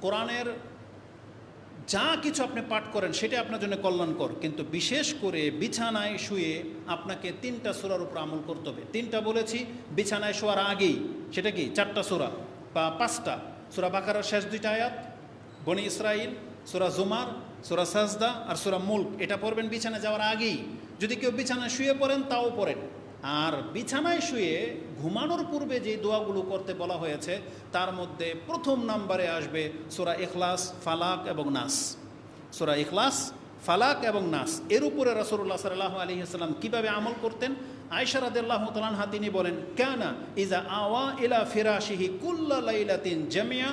কোরআনের যা কিছু আপনি পাঠ করেন, সেটা আপনার জন্য কল্যাণকর। কিন্তু বিশেষ করে বিছানায় শুয়ে আপনাকে তিনটা সুরার উপর আমল করতে হবে। তিনটা বলেছি, বিছানায় শোয়ার আগেই। সেটা কি? চারটা সুরা বা পাঁচটা। সুরা বাকারার শেষ দুইটা আয়াত, বনি ইসরাইল সুরা জুমার, সুরা সাজদা আর সুরা মুল্ক। এটা পড়বেন বিছানায় যাওয়ার আগেই। যদি কেউ বিছানায় শুয়ে পড়েন, তাও পড়েন। আর বিছানায় শুয়ে ঘুমানোর পূর্বে যে দোয়াগুলো করতে বলা হয়েছে, তার মধ্যে প্রথম নাম্বারে আসবে সোরা ইখলাস, ফালাক এবং নাস। সোরা ইখলাস, ফালাক এবং নাস। এর উপরে রাসুল্লাহ সাল্লাহ আসসালাম কীভাবে আমল করতেন? আয়সারাদাল্লাহ তালানহা তিনি বলেন, কেনা ইজা আওয়া ইলা ফিরাশিহি কুল্লা লাইলাতিন জামিয়া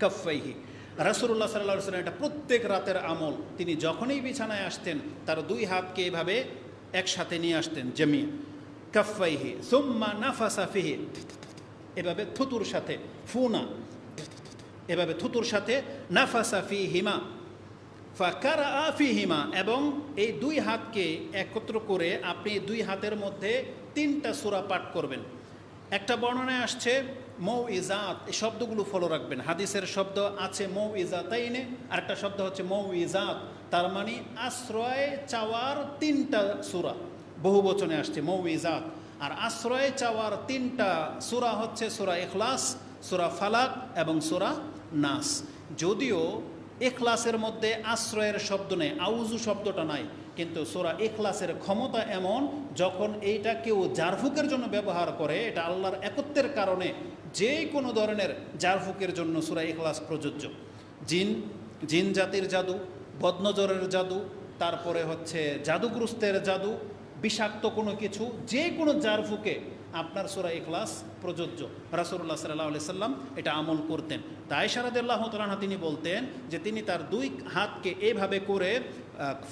কাফাইহি রাসুল্লাহ সাল্লাহ সাল্লাম এটা প্রত্যেক রাতের আমল। তিনি যখনই বিছানায় আসতেন, তার দুই হাতকে এভাবে একসাথে নিয়ে আসতেন, জামিয়া। কাফাইহি নাফাসা ফিহি। এভাবে থুতুর সাথে, ফুনা। এভাবে থুতুর সাথে নাফাসা ফি হিমা ফাকারা আফি হিমা এবং এই দুই হাতকে একত্র করে আপনি দুই হাতের মধ্যে তিনটা সুরা পাঠ করবেন। একটা বর্ণনায় আসছে মৌ ইজাত এই শব্দগুলো ফলো রাখবেন। হাদিসের শব্দ আছে মৌ ইজাতাইনে আর একটা শব্দ হচ্ছে মৌ ইজাত তার মানে আশ্রয় চাওয়ার তিনটা সুরা। বহু বচনে আসছে, মৌইজাত। আর আশ্রয় চাওয়ার তিনটা সুরা হচ্ছে সুরা এখলাস সুরা ফালাক এবং সুরা নাস। যদিও এখলাসের মধ্যে আশ্রয়ের শব্দ নেই আউজু শব্দটা নাই, কিন্তু সোরা এখলাসের ক্ষমতা এমন, যখন এইটা কেউ জারফুকের জন্য ব্যবহার করে, এটা আল্লাহর একত্বের কারণে যে কোনো ধরনের জারফুকের জন্য সোরা এখলাস প্রযোজ্য। জিন জিন জাতির জাদু, বদনজরের জাদু, তারপরে হচ্ছে জাদুগ্রস্তের জাদু বিষাক্ত কোনো কিছু, যে কোনো জারফুকে আপনার সোরা এখলাস প্রযোজ্য। রাসুল্লাহ সাল্লাহ সাল্লাম এটা আমল করতেন। তাই সারাদুল্লাহ তালাহা তিনি বলতেন যে তিনি তার দুই হাতকে এভাবে করে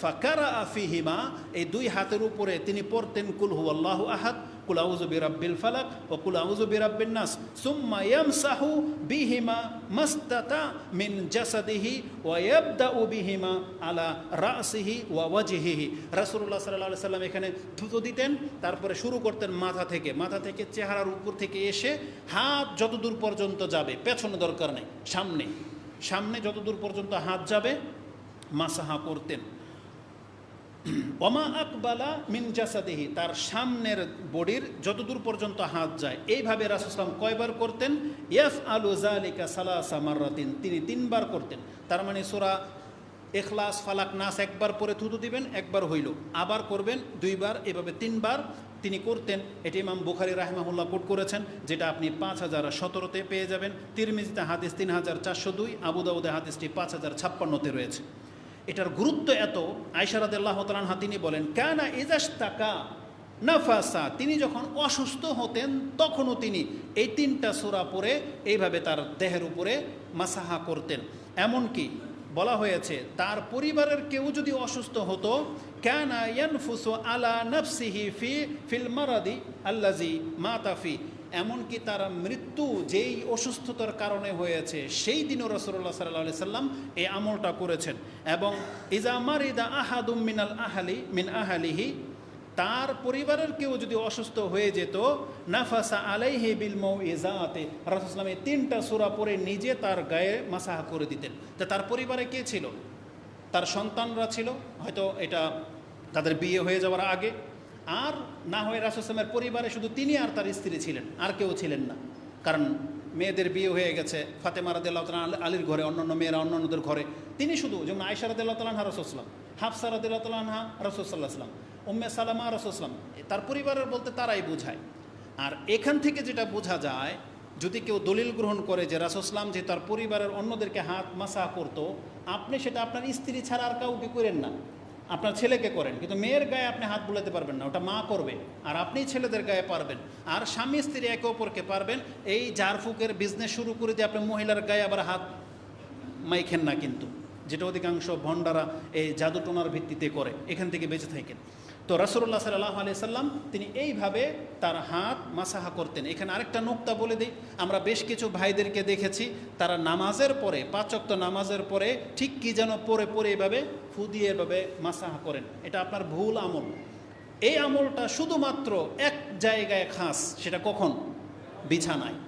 ফাকারা আফিহিমা এই দুই হাতের উপরে তিনি পড়তেন কুলহু আল্লাহ আহাদ কুল আউজু বিরাব্বিল ফালাক ও কুল আউজু বিরাব্বিন নাস সুম্মা ইয়ামসাহু বিহিমা মাস্তাতা মিন জাসাদিহি ওয়া ইয়াবদাউ বিহিমা আলা রাসিহি ওয়া ওয়াজহিহি রাসূলুল্লাহ সাল্লাল্লাহু আলাইহি এখানে থুতো দিতেন, তারপরে শুরু করতেন মাথা থেকে। মাথা থেকে চেহারার উপর থেকে এসে হাত যত দূর পর্যন্ত যাবে, পেছনে দরকার নেই, সামনে। সামনে যত দূর পর্যন্ত হাত যাবে, মাসাহা করতেন। অমা আকবালা মিন জাসাদেহি, তার সামনের বডির যতদূর পর্যন্ত হাত যায়, এইভাবে রাসুসলাম কয়বার করতেন? ইয়াফ আলু জালিকা সালাসা মার্রাতিন, তিনি তিনবার করতেন। তার মানে সোরা এখলাস ফালাক, নাস একবার পরে থুতু দিবেন, একবার হইল। আবার করবেন, দুইবার, এভাবে তিনবার তিনি করতেন। এটি ইমাম বুখারি রাহমাহুল্লাহ কোট করেছেন, যেটা আপনি পাঁচ হাজার সতেরোতে পেয়ে যাবেন। তিরমিজিতে হাদিস তিন হাজার চারশো দুই আবুদাউদে হাদিসটি পাঁচ হাজার ছাপ্পান্নতে রয়েছে। এটার গুরুত্ব এত আয়সারাদাল্লাহ তালানহা তিনি বলেন, কেনা এজাস তাকা নাফাসা তিনি যখন অসুস্থ হতেন, তখনও তিনি এই তিনটা সোরা পরে এইভাবে তার দেহের উপরে মাসাহা করতেন। এমনকি বলা হয়েছে, তার পরিবারের কেউ যদি অসুস্থ হতো ক্যানা ইয়ানফুসু আলা নফসিহি ফি, ফিল মারাদি আল্লাজি মাতাফি এমনকি তার মৃত্যু যেই অসুস্থতার কারণে হয়েছে, সেই দিনও রসুল্লাহ সাল্লাহ সাল্লাম এই আমলটা করেছেন। এবং ইজা মারিদা আহাদুম মিনাল আহালি, মিন আহালিহি, তার পরিবারের কেউ যদি অসুস্থ হয়ে যেত, নাফাসা আলাইহি বিল মৌ ইজাতে রাসুসলাম এই তিনটা সুরা পরে নিজে তার গায়ে মাসাহা করে দিতেন। তা তার পরিবারে কে ছিল? তার সন্তানরা ছিল? হয়তো এটা তাদের বিয়ে হয়ে যাওয়ার আগে। আর না হয় রাসুসলামের পরিবারে শুধু তিনি আর তার স্ত্রী ছিলেন, আর কেউ ছিলেন না। কারণ মেয়েদের বিয়ে হয়ে গেছে, ফাতেমা রাদিল্লাহ তালা আলীর ঘরে, অন্যান্য মেয়েরা অন্যান্যদের ঘরে। তিনি শুধু, যেমন আয়সা রাদিল্লাহ তালাহা রসুসলাম হাফসা রাদিল্লাহ তালাহা রসুসাল্লাহ সাল্লাম উম্মে সালামা রসুসলাম তার পরিবারের বলতে তারাই বোঝায়। আর এখান থেকে যেটা বোঝা যায়, যদি কেউ দলিল গ্রহণ করে যে রাসুসলাম যে তার পরিবারের অন্যদেরকে হাত মাসা করতো, আপনি সেটা আপনার স্ত্রী ছাড়া আর কাউকে করেন না। আপনার ছেলেকে করেন? কিন্তু মেয়ের গায়ে আপনি হাত বুলাতে পারবেন না, ওটা মা করবে। আর আপনি ছেলেদের গায়ে পারবেন। আর স্বামী স্ত্রী একে অপরকে পারবেন। এই জারফুকের বিজনেস শুরু করে দিয়ে আপনি মহিলার গায়ে আবার হাত মাইখেন না কিন্তু, যেটা অধিকাংশ ভণ্ডারা এই জাদুটোনার ভিত্তিতে করে, এখান থেকে বেঁচে থাকেন। তো রাসুল্লাহ সাল্লাহ আলি সাল্লাম, তিনি এইভাবে তার হাত মাসাহা করতেন। এখানে আরেকটা নোক্তা বলে দিই, আমরা বেশ কিছু ভাইদেরকে দেখেছি, তারা নামাজের পরে পাঁচক্ত নামাজের পরে ঠিক কি যেন পরে পরে এভাবে ফু এভাবে মাসাহা করেন। এটা আপনার ভুল আমল। এই আমলটা শুধুমাত্র এক জায়গায় খাস, সেটা কখন? বিছানায়।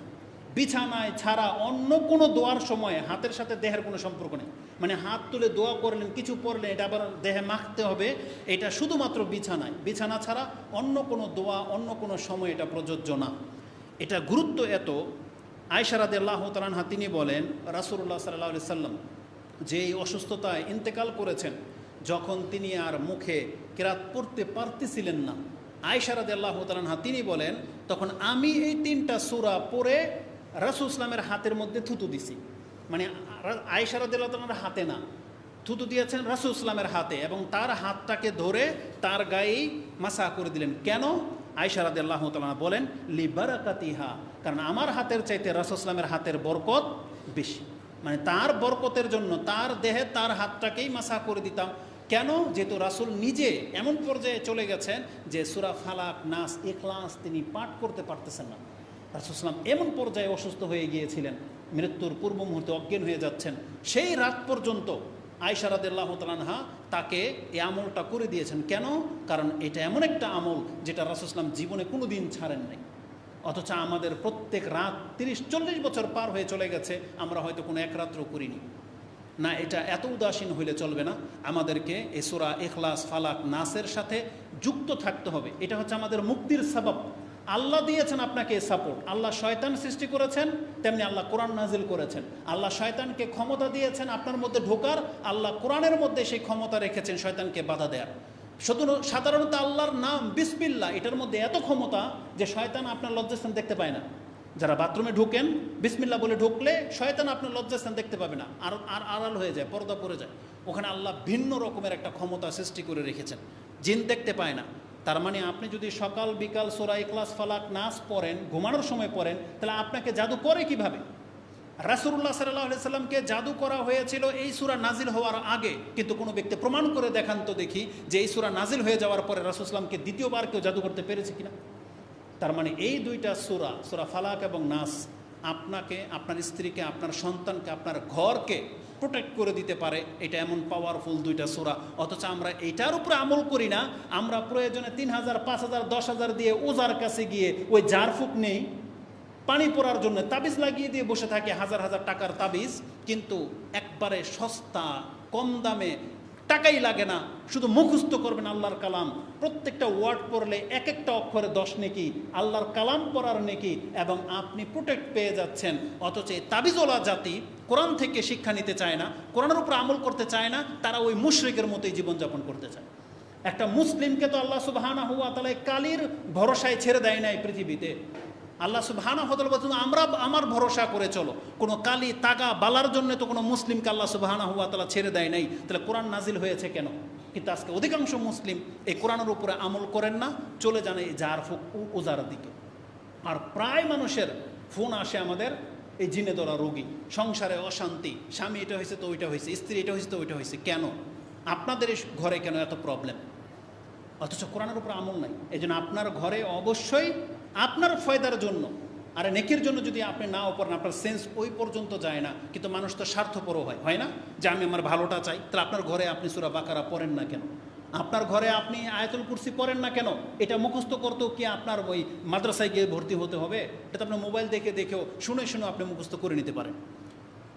বিছানায় ছাড়া অন্য কোনো দোয়ার সময় হাতের সাথে দেহের কোনো সম্পর্ক নেই। মানে হাত তুলে দোয়া করলেন, কিছু পড়লেন, এটা আবার দেহে মাখতে হবে, এটা শুধুমাত্র বিছানায়। বিছানা ছাড়া অন্য কোনো দোয়া, অন্য কোনো সময় এটা প্রযোজ্য না। এটা গুরুত্ব এত আয়সারাদ আল্লাহ তালানহা তিনি বলেন রাসুল্লাহ সাল্লাহ সাল্লাম যে এই অসুস্থতায় ইন্তেকাল করেছেন, যখন তিনি আর মুখে কেরাত পড়তে পারতেছিলেন না আয়সারাদ আল্লাহ তালানহা তিনি বলেন, তখন আমি এই তিনটা সুরা পড়ে রাসুল ইসলামের হাতের মধ্যে থুতু দিছি। মানে আয়সারাদ হাতে না। থুতু দিয়েছেন রাসুল ইসলামের হাতে এবং তার হাতটাকে ধরে তার গায়েই মাসা করে দিলেন। কেন? আয়সারাদ আল্লাহ তালা বলেন লিবারাকাতিহা কারণ আমার হাতের চাইতে রাসুল ইসলামের হাতের বরকত বেশি। মানে তার বরকতের জন্য তার দেহে তার হাতটাকেই মাসা করে দিতাম। কেন? যেহেতু রাসুল নিজে এমন পর্যায়ে চলে গেছেন যে সুরা ফালাক, নাস, এখলাস তিনি পাঠ করতে পারতেছেন না। রাসুলাম এমন পর্যায়ে অসুস্থ হয়ে গিয়েছিলেন, মৃত্যুর পূর্ব মুহূর্তে অজ্ঞান হয়ে যাচ্ছেন। সেই রাত পর্যন্ত আয়সারাদুল্লাহ তালানহা তাকে এই আমলটা করে দিয়েছেন। কেন? কারণ এটা এমন একটা আমল যেটা রাসুসলাম জীবনে কোনো দিন ছাড়েন নাই। অথচ আমাদের প্রত্যেক রাত তিরিশ, চল্লিশ বছর পার হয়ে চলে গেছে, আমরা হয়তো কোনো এক রাত্র করিনি। না, এটা এত উদাসীন হইলে চলবে না। আমাদেরকে এসোরা এখলাস ফালাক, নাসের সাথে যুক্ত থাকতে হবে। এটা হচ্ছে আমাদের মুক্তির সবাব। আল্লাহ দিয়েছেন আপনাকে সাপোর্ট আল্লাহ শয়তান সৃষ্টি করেছেন, তেমনি আল্লাহ কোরআন নাজিল করেছেন। আল্লাহ শয়তানকে ক্ষমতা দিয়েছেন আপনার মধ্যে ঢোকার, আল্লাহ কোরআনের মধ্যে সেই ক্ষমতা রেখেছেন শয়তানকে বাধা দেওয়ার শুধু সাধারণত আল্লাহর নাম বিসমিল্লা এটার মধ্যে এত ক্ষমতা যে শয়তান আপনার লজ্জাস্থান দেখতে পায় না। যারা বাথরুমে ঢুকেন বিসমিল্লা বলে ঢুকলে শয়তান আপনার লজ্জাস্থান দেখতে পাবে না। আর আর আড়াল হয়ে যায়, পর্দা পড়ে যায়। ওখানে আল্লাহ ভিন্ন রকমের একটা ক্ষমতা সৃষ্টি করে রেখেছেন। জিন দেখতে পায় না। তার মানে আপনি যদি সকাল, বিকাল সোরা ক্লাস ফালাক নাচ পড়েন, ঘুমানোর সময় পড়েন, তাহলে আপনাকে জাদু করে কীভাবে? রাসুল্লাহ সাল্লাহ সাল্লামকে জাদু করা হয়েছিল এই সুরা নাজিল হওয়ার আগে। কিন্তু কোনো ব্যক্তি প্রমাণ করে দেখান তো দেখি যে এই সুরা নাজিল হয়ে যাওয়ার পরে রাসুলামকে দ্বিতীয়বার কেউ জাদু করতে পেরেছে কিনা? তার মানে এই দুইটা সুরা সুরা ফালাক এবং নাস, আপনাকে, আপনার স্ত্রীকে, আপনার সন্তানকে, আপনার ঘরকে প্রোটেক্ট করে দিতে পারে, এটা এমন পাওয়ারফুল দুইটা সুরা। অথচ আমরা এটার উপরে আমল করি না, আমরা প্রয়োজনে তিন হাজার, পাঁচ হাজার, দশ হাজার দিয়ে ওজার কাছে গিয়ে ওই জারফুক নেই, পানি পড়ার জন্য তাবিজ লাগিয়ে দিয়ে বসে থাকে হাজার হাজার টাকার তাবিজ, কিন্তু একবারে সস্তা, কম দামে টাকাই লাগে না। শুধু মুখস্থ করবেন আল্লাহর কালাম। প্রত্যেকটা ওয়ার্ড পড়লে এক একটা অক্ষরে দশ নেকি, আল্লাহর কালাম পড়ার নেকি এবং আপনি প্রোটেক্ট পেয়ে যাচ্ছেন। অথচ এই তাবিজওয়ালা জাতি কোরআন থেকে শিক্ষা নিতে চায় না, কোরআনের উপর আমল করতে চায় না, তারা ওই মুশরিকের মতোই জীবনযাপন করতে চায়। একটা মুসলিমকে তো আল্লাহ সুবাহানা হুয়া তালা কালির ভরসায় ছেড়ে দেয় নাই পৃথিবীতে। আল্লাহ সুবহানা হতল বলছেন, আমরা আমার ভরসা করে চলো। কোনো কালি তাগা বালার জন্য তো কোনো মুসলিমকে আল্লাহ সুবহানা হুয়া তালা ছেড়ে দেয় নাই। তাহলে কোরআন নাজিল হয়েছে কেন? কিন্তু আজকে অধিকাংশ মুসলিম এই কোরআনের উপরে আমল করেন না, চলে যান এই জার ফুক উজার দিকে। আর প্রায় মানুষের ফোন আসে আমাদের, এই জিনে ধরা রোগী। সংসারে অশান্তি, স্বামী এটা হয়েছে, তো ওইটা হয়েছে, স্ত্রী এটা হয়েছে, তো ওইটা হয়েছে। কেন? আপনাদের ঘরে কেন এত প্রবলেম অথচ কোরআনের উপর আমল নাই। এই জন্য আপনার ঘরে অবশ্যই আপনার ফয়দার জন্য, আর নেকের জন্য যদি আপনি নাও করেন আপনার সেন্স ওই পর্যন্ত যায় না, কিন্তু মানুষ তো স্বার্থপরও হয় হয় না? যে আমি আমার ভালোটা চাই, তাহলে আপনার ঘরে আপনি সুরা বাকারা পড়েন না কেন? আপনার ঘরে আপনি আয়তুল কুর্সি পড়েন না কেন? এটা মুখস্থ করতেও কি আপনার ওই মাদ্রাসায় গিয়ে ভর্তি হতে হবে? এটা তো আপনার মোবাইল দেখে দেখেও শুনে শুনে আপনি মুখস্থ করে নিতে পারেন।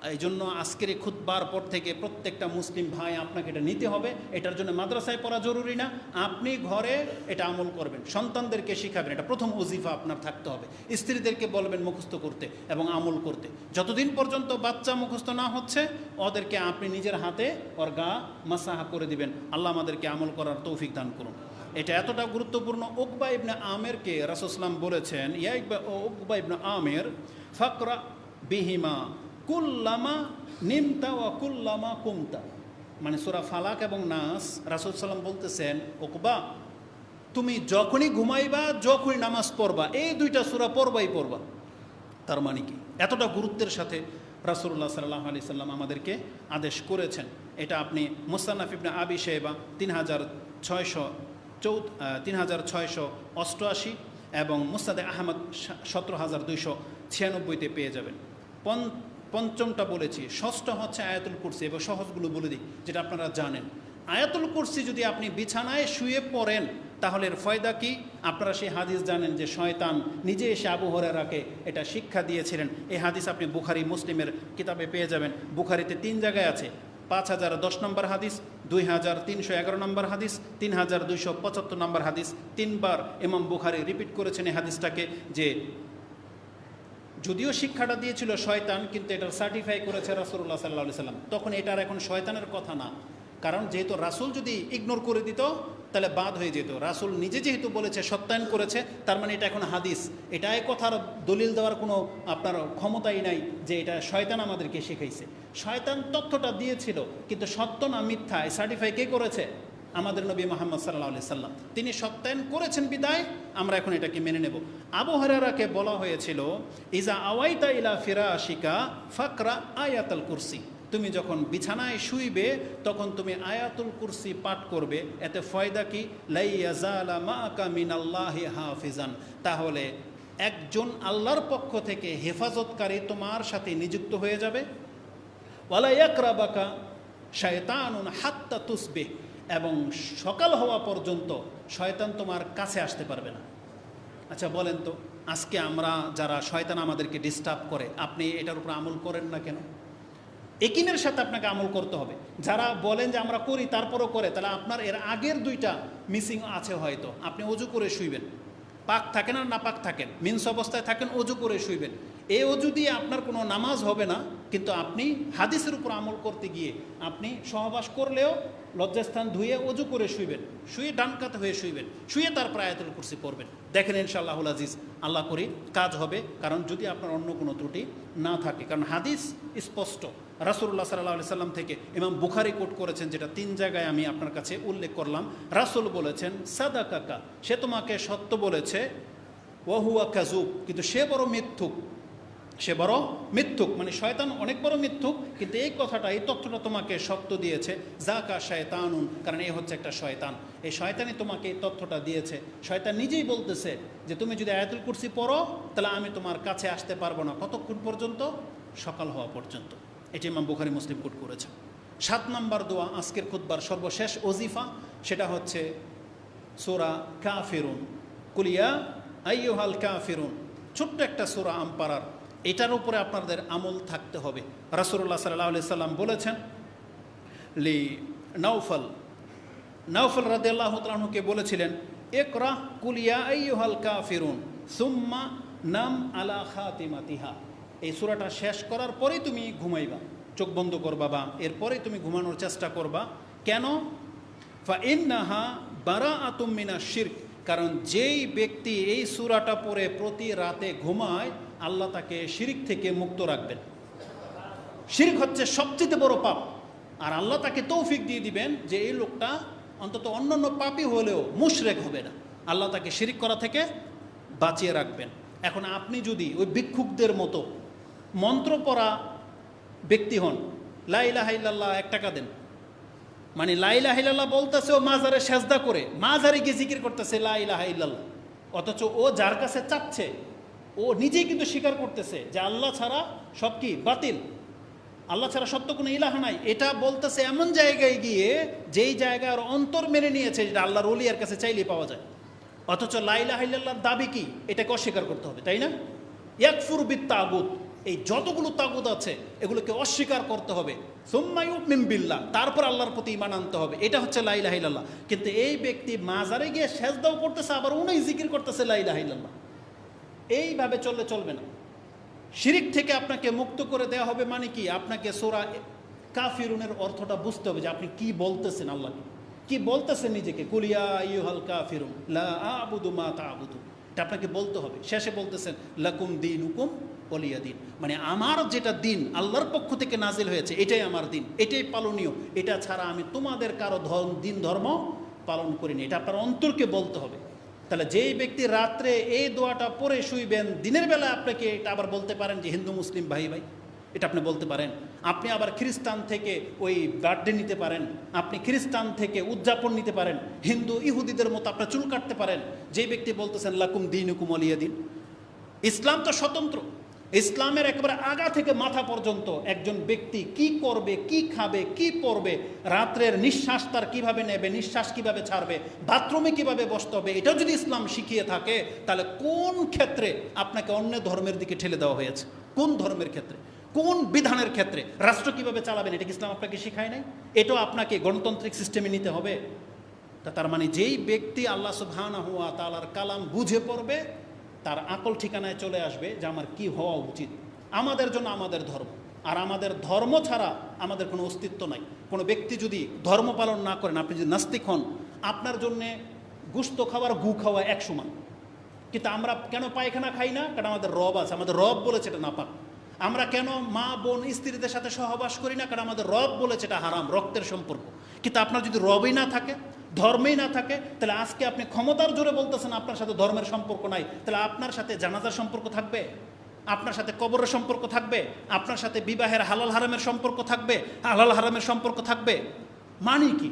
এই জন্য আজকের এই খুতবার পর থেকে প্রত্যেকটা মুসলিম ভাই আপনাকে এটা নিতে হবে। এটার জন্য মাদ্রাসায় পড়া জরুরি না। আপনি ঘরে এটা আমল করবেন। সন্তানদেরকে শিখাবেন। এটা প্রথম ওজিফা আপনার থাকতে হবে। স্ত্রীদেরকে বলবেন মুখস্থ করতে এবং আমল করতে। যতদিন পর্যন্ত বাচ্চা মুখস্থ না হচ্ছে, ওদেরকে আপনি নিজের হাতে ওর গা মাসাহা করে দিবেন। আল্লাহ আমাদেরকে আমল করার তৌফিক দান করুন। এটা এতটা গুরুত্বপূর্ণ ওকবা ইবনে আমেরকে রাসুসলাম বলেছেন, ইয়া ইকবা ওকবা ইবনে আমের, ফাকরা বিহিমা কুল্লামা নিমতা ওয়া কুল্লামা কুমতা। মানে সুরা ফালাক এবং নাস, রাসুল সাল্লাম বলতেছেন ওকবা তুমি যখনই ঘুমাইবা, যখনই নামাজ পড়বা, এই দুইটা সুরা পড়বাই পড়বা। তার মানে কি? এতটা গুরুত্বের সাথে রাসুল্লাহ সাল্লাহ আলি সাল্লাম আমাদেরকে আদেশ করেছেন। এটা আপনি মুস্তানাফ ইবনে আবি সাহেবা তিন হাজার ছয়শো চৌ তিন হাজার ছয়শো অষ্টআশি এবং মুস্তাদে আহমদ সতেরো হাজার দুইশো ছিয়ানব্বইতে পেয়ে যাবেন। পন পঞ্চমটা বলেছি, ষষ্ঠ হচ্ছে আয়াতুল কুরসি এবং সহজগুলো বলে দিই, যেটা আপনারা জানেন। আয়াতুল কুরসি যদি আপনি বিছানায় শুয়ে পড়েন, তাহলে এর ফয়দা কি? আপনারা সেই হাদিস জানেন যে শয়তান নিজে এসে আবু হরেরাকে এটা শিক্ষা দিয়েছিলেন। এই হাদিস আপনি বুখারি, মুসলিমের কিতাবে পেয়ে যাবেন। বুখারিতে তিন জায়গায় আছে, পাঁচ হাজার দশ নম্বর হাদিস, দুই হাজার তিনশো এগারো নম্বর হাদিস, তিন হাজার দুইশো পঁচাত্তর নম্বর হাদিস। তিনবার ইমাম বুখারি রিপিট করেছেন এই হাদিসটাকে যে যদিও শিক্ষাটা দিয়েছিল শয়তান, কিন্তু এটার সার্টিফাই করেছে রাসুল্লাহ সাল্লাহ সাল্লাম। তখন এটার এখন শয়তানের কথা না। কারণ যেহেতু রাসুল যদি ইগনোর করে দিত, তাহলে বাদ হয়ে যেত। রাসুল নিজে যেহেতু বলেছে, সত্যায়ন করেছে, তার মানে এটা এখন হাদিস। এটা এ কথার দলিল দেওয়ার কোনো আপনার ক্ষমতাই নাই যে এটা শয়তান আমাদেরকে শিখাইছে। শয়তান তথ্যটা দিয়েছিল, কিন্তু সত্য না মিথ্যা সার্টিফাই কে করেছে? আমাদের নবী মোহাম্মদ সাল্লাহ আলি সাল্লাম। তিনি সত্যায়ন করেছেন বিদায়, আমরা এখন এটাকে মেনে নেব। আবু হরারাকে বলা হয়েছিল, ইজা আওয়াইতা ইলা ফিরা আশিকা ফাকরা আয়াতাল কুরসি। তুমি যখন বিছানায় শুইবে, তখন তুমি আয়াতুল কুরসি পাঠ করবে। এতে ফয়দা কি? মিনাল্লাহি হাফিজান। তাহলে একজন আল্লাহর পক্ষ থেকে হেফাজতকারী তোমার সাথে নিযুক্ত হয়ে যাবে। ওয়ালা ইয়াকরাবাকা শয়তানুন হাত্তা তুসবে এবং সকাল হওয়া পর্যন্ত শয়তান তোমার কাছে আসতে পারবে না। আচ্ছা বলেন তো, আজকে আমরা যারা শয়তান আমাদেরকে ডিস্টার্ব করে, আপনি এটার উপর আমল করেন না কেন? একিনের সাথে আপনাকে আমল করতে হবে। যারা বলেন যে আমরা করি, তারপরও করে, তাহলে আপনার এর আগের দুইটা মিসিং আছে হয়তো। আপনি অজু করে শুইবেন। পাক থাকেন আর না পাক থাকেন। মিন্স অবস্থায় থাকেন, অজু করে শুইবেন। এই অজু দিয়ে আপনার কোনো নামাজ হবে না, কিন্তু আপনি হাদিসের উপর আমল করতে গিয়ে আপনি সহবাস করলেও লজ্জাস্থান ধুয়ে অজু করে শুইবেন। শুয়ে ডান কাতে হয়ে শুইবেন। শুয়ে তার প্রায়তুল কুরসি পড়বেন। দেখেন ইনশাআল্লাহুল আজিজ, আল্লাহ করি, কাজ হবে, কারণ যদি আপনার অন্য কোনো ত্রুটি না থাকে, কারণ হাদিস স্পষ্ট। রাসুল্লাহ সাল্লাহ সাল্লাম থেকে ইমাম বুখারি কোট করেছেন, যেটা তিন জায়গায় আমি আপনার কাছে উল্লেখ করলাম। রাসুল বলেছেন সাদা কাকা সে তোমাকে সত্য বলেছে ওহুয়া কাজুব কিন্তু সে বড় মিথ্যুক। সে বড় মিথ্যুক মানে শয়তান অনেক বড় মিথ্যুক, কিন্তু এই কথাটা, এই তথ্যটা তোমাকে সত্য দিয়েছে জাকা শয়তানুন, কারণ এই হচ্ছে একটা শয়তান। এই শয়তানই তোমাকে এই তথ্যটা দিয়েছে। শয়তান নিজেই বলতেছে যে তুমি যদি আয়াতুল কুরসি পড়ো, তাহলে আমি তোমার কাছে আসতে পারব না। কতক্ষণ পর্যন্ত? সকাল হওয়া পর্যন্ত। এটি ইমাম বুখারি মুসলিম কোট করেছে। সাত নম্বর দোয়া আজকের খুদ্বার সর্বশেষ ওজিফা, সেটা হচ্ছে সোরা কা কাফিরুন কুলিয়া আইয়ুহাল কাফিরুন। ছোট্ট একটা সোরা আমপাড়ার এটার উপরে আপনাদের আমল থাকতে হবে। রাসুল্লাহ সাল্লাহ সাল্লাম বলেছেন, লি নৌফল নৌফল রাদিয়াল্লাহ তালুকে বলেছিলেন একরাহ কুলিয়া আইয়ুহাল কাফিরুন, সুম্মা নাম আলা খাতিমাতিহা। এই সুরাটা শেষ করার পরেই তুমি ঘুমাইবা। চোখ বন্ধ করবা বা এরপরেই তুমি ঘুমানোর চেষ্টা করবা। কেন? ফা ইন্নাহা বারা আতুমিনা শির্ক। কারণ যেই ব্যক্তি এই সুরাটা পরে প্রতি রাতে ঘুমায় আল্লাহ তাকে শিরিক থেকে মুক্ত রাখবেন। শিরিক হচ্ছে সবচেয়ে বড় পাপ। আর আল্লাহ তাকে তৌফিক দিয়ে দিবেন যে এই লোকটা অন্তত অন্যান্য পাপই হলেও মুশরেক হবে না। আল্লাহ তাকে শিরিক করা থেকে বাঁচিয়ে রাখবেন। এখন আপনি যদি ওই ভিক্ষুকদের মতো মন্ত্র পড়া ব্যক্তি হন লাইলাহাইল্লাহ এক টাকা দেন। মানে লাইলাহাইল্লাহ বলতেছে, ও মাজারে সেজদা করে, মাজারে গিয়ে জিকির করতেছে লাইলাহাইল্লাহ অথচ ও যার কাছে চাচ্ছে ও নিজেই কিন্তু স্বীকার করতেছে যে আল্লাহ ছাড়া সব কি? বাতিল। আল্লাহ ছাড়া সত্য কোনো ইলাহা নাই। এটা বলতেছে এমন জায়গায় গিয়ে যেই জায়গার অন্তর মেনে নিয়েছে যেটা আল্লাহর অলিয়ার কাছে চাইলে পাওয়া যায়। অথচ লাইলাহাইল্লাহর দাবি কি? এটাকে অস্বীকার করতে হবে, তাই না? ইয়াকফুর বিত তাগুত এই যতগুলো তাগুত আছে, এগুলোকে অস্বীকার করতে হবে। সোম্মায়ুমিম বিল্লাহ। তারপর আল্লাহর প্রতি ইমান আনতে হবে। এটা হচ্ছে লাইলাহিল্লাহ কিন্তু এই ব্যক্তি মাজারে গিয়ে সেজদাও করতেছে, আবার উনি জিকির করতেছে লাইলাহিল্লাহ এইভাবে চললে চলবে না। শিরিক থেকে আপনাকে মুক্ত করে দেওয়া হবে মানে কি? আপনাকে সোরা কাফিরুনের অর্থটা বুঝতে হবে যে আপনি কি বলতেছেন আল্লাহকে। কি বলতেছেন নিজেকে? কুলিয়া ইউহাল কাফিরুন, লা আবুদু মা তাবুদু। এটা আপনাকে বলতে হবে। শেষে বলতেছেন, লাকুম দিন হুকুম অলিয়া দিন মানে আমার যেটা দিন আল্লাহর পক্ষ থেকে নাজিল হয়েছে, এটাই আমার দিন, এটাই পালনীয়। এটা ছাড়া আমি তোমাদের কারও ধর্ম দিন, ধর্ম পালন করিনি। এটা আপনার অন্তরকে বলতে হবে। তাহলে যেই ব্যক্তি রাত্রে এই দোয়াটা পরে শুইবেন, দিনের বেলা আপনাকে এটা আবার বলতে পারেন যে হিন্দু, মুসলিম ভাই ভাই, এটা আপনি বলতে পারেন। আপনি আবার খ্রিস্টান থেকে ওই বার্থডে নিতে পারেন, আপনি খ্রিস্টান থেকে উদযাপন নিতে পারেন, হিন্দু, ইহুদিদের মতো আপনার চুল কাটতে পারেন। যেই ব্যক্তি বলতেছেন, লাকুম দিন হুকুম আলিয়া দিন ইসলাম তো স্বতন্ত্র। ইসলামের একেবারে আগা থেকে মাথা পর্যন্ত একজন ব্যক্তি কি করবে, কি খাবে, কি পরবে, রাত্রের নিঃশ্বাস তার কীভাবে নেবে, নিঃশ্বাস কীভাবে ছাড়বে, বাথরুমে কীভাবে বসতে হবে, এটাও যদি ইসলাম শিখিয়ে থাকে, তাহলে কোন ক্ষেত্রে আপনাকে অন্য ধর্মের দিকে ঠেলে দেওয়া হয়েছে? কোন ধর্মের ক্ষেত্রে? কোন বিধানের ক্ষেত্রে? রাষ্ট্র কীভাবে চালাবেন, এটা কি ইসলাম আপনাকে শেখায় নাই? এটাও আপনাকে গণতান্ত্রিক সিস্টেমে নিতে হবে। তা তার মানে যেই ব্যক্তি আল্লাহ সুবহানাহু ওয়া তাআলার কালাম বুঝে পড়বে তার আকল ঠিকানায় চলে আসবে যে আমার কি হওয়া উচিত। আমাদের জন্য আমাদের ধর্ম। আর আমাদের ধর্ম ছাড়া আমাদের কোনো অস্তিত্ব নাই। কোনো ব্যক্তি যদি ধর্ম পালন না করেন, আপনি যদি নাস্তিক হন, আপনার জন্যে গুস্ত খাওয়ার গু খাওয়া এক সমান। কিন্তু আমরা কেন পায়খানা খাই না? কারণ আমাদের রব আছে। আমাদের রব বলেছে এটা নাপাক। আমরা কেন মা, বোন, স্ত্রীদের সাথে সহবাস করি না? কারণ আমাদের রব বলেছে এটা হারাম, রক্তের সম্পর্ক। কিন্তু আপনার যদি রবই না থাকে ধর্মেই না থাকে, তাহলে আজকে আপনি ক্ষমতার জোরে বলতেছেন আপনার সাথে ধর্মের সম্পর্ক নাই, তাহলে আপনার সাথে জানাজার সম্পর্ক থাকবে? আপনার সাথে কবরের সম্পর্ক থাকবে? আপনার সাথে বিবাহের হালাল হারামের সম্পর্ক থাকবে? হালাল হারামের সম্পর্ক থাকবে? মানে কি?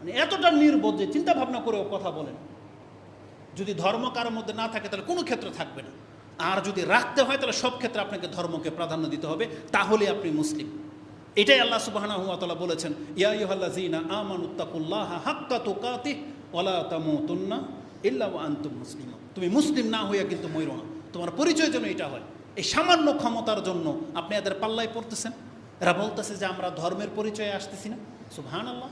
মানে এতটা নির্বোধ যে চিন্তা ভাবনা করেও কথা বলেন। যদি ধর্ম কারোর মধ্যে না থাকে, তাহলে কোনো ক্ষেত্রে থাকবে না। আর যদি রাখতে হয়, তাহলে সব ক্ষেত্রে আপনাকে ধর্মকে প্রাধান্য দিতে হবে তাহলে আপনি মুসলিম। এটাই আল্লাহ তাআলা বলেছেন আনতুম তুমি মুসলিম না হইয়া কিন্তু মইরো না। তোমার পরিচয় যেন এটা হয়। এই সামান্য ক্ষমতার জন্য আপনি এদের পাল্লায় পড়তেছেন। এরা বলতেছে যে আমরা ধর্মের পরিচয়ে আসতেছি না। সুবহানাল্লাহ।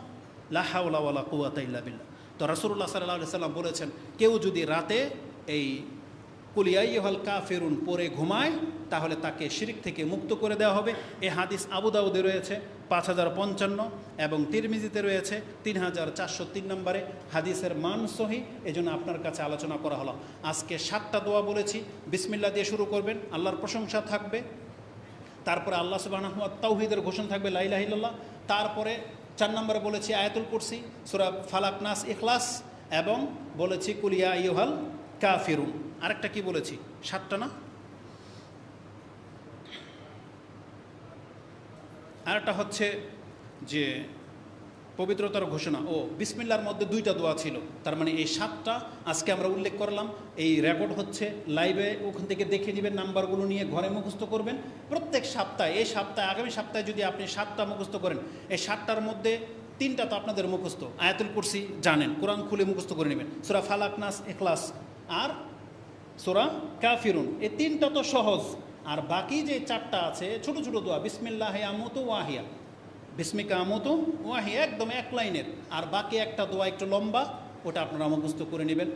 আল্লাহ কুওয়াতা ইল্লা বিল্লাহ। তো রাসূলুল্লাহ সাল্লাল্লাহু আলাইহি সাল্লাম বলেছেন, কেউ যদি রাতে এই কুলিয়াইহল কাফেরুন পরে ঘুমায়, তাহলে তাকে শিরিক থেকে মুক্ত করে দেওয়া হবে। এ হাদিস আবু দাউদে রয়েছে, পাঁচ হাজার পঞ্চান্ন, এবং তিরমিজিতে রয়েছে, তিন হাজার চারশো তিন নম্বরে। হাদিসের মান সহি, এজন্য আপনার কাছে আলোচনা করা হলো। আজকে সাতটা দোয়া বলেছি বিসমিল্লা দিয়ে শুরু করবেন, আল্লাহর প্রশংসা থাকবে। তারপরে আল্লাহ সুবাহ তাওহিদের ঘোষণা থাকবে লাইলাহিল্লাহ তারপরে চার নম্বরে বলেছি, আয়াতুল কুরসি, সুরা ফালাক নাস ইখলাস, এবং বলেছি কুলিয়া ইউহাল কাফিরুন। আরেকটা কি বলেছি? সাতটা না? আরেকটা হচ্ছে যে পবিত্রতার ঘোষণা। ও, বিসমিল্লার মধ্যে দুইটা দোয়া ছিল। তার মানে এই সাতটা আজকে আমরা উল্লেখ করলাম। এই রেকর্ড হচ্ছে লাইভে ওখান থেকে দেখে নেবেন নাম্বারগুলো নিয়ে ঘরে মুখস্থ করবেন। প্রত্যেক সপ্তাহে, এই সপ্তাহে, আগামী সপ্তাহে যদি আপনি সাতটা মুখস্থ করেন, এই সাতটার মধ্যে তিনটা তো আপনাদের মুখস্থ। আয়াতুল কুরসি জানেন, কোরআন খুলে মুখস্থ করে নেবেন। সুরা ফালাক নাস, এখলাস। আর সোরা কাফিরুন। এই তিনটা তো সহজ। আর বাকি যে চারটা আছে, ছোট ছোট দোয়া, বিসমিল্লাহ আমতো ওয়াহিয়া। বিস্মিকা আমতো ওয়াহিয়া একদম এক লাইনের। আর বাকি একটা দোয়া একটু লম্বা, ওটা আপনারা মুখস্থ করে নেবেন।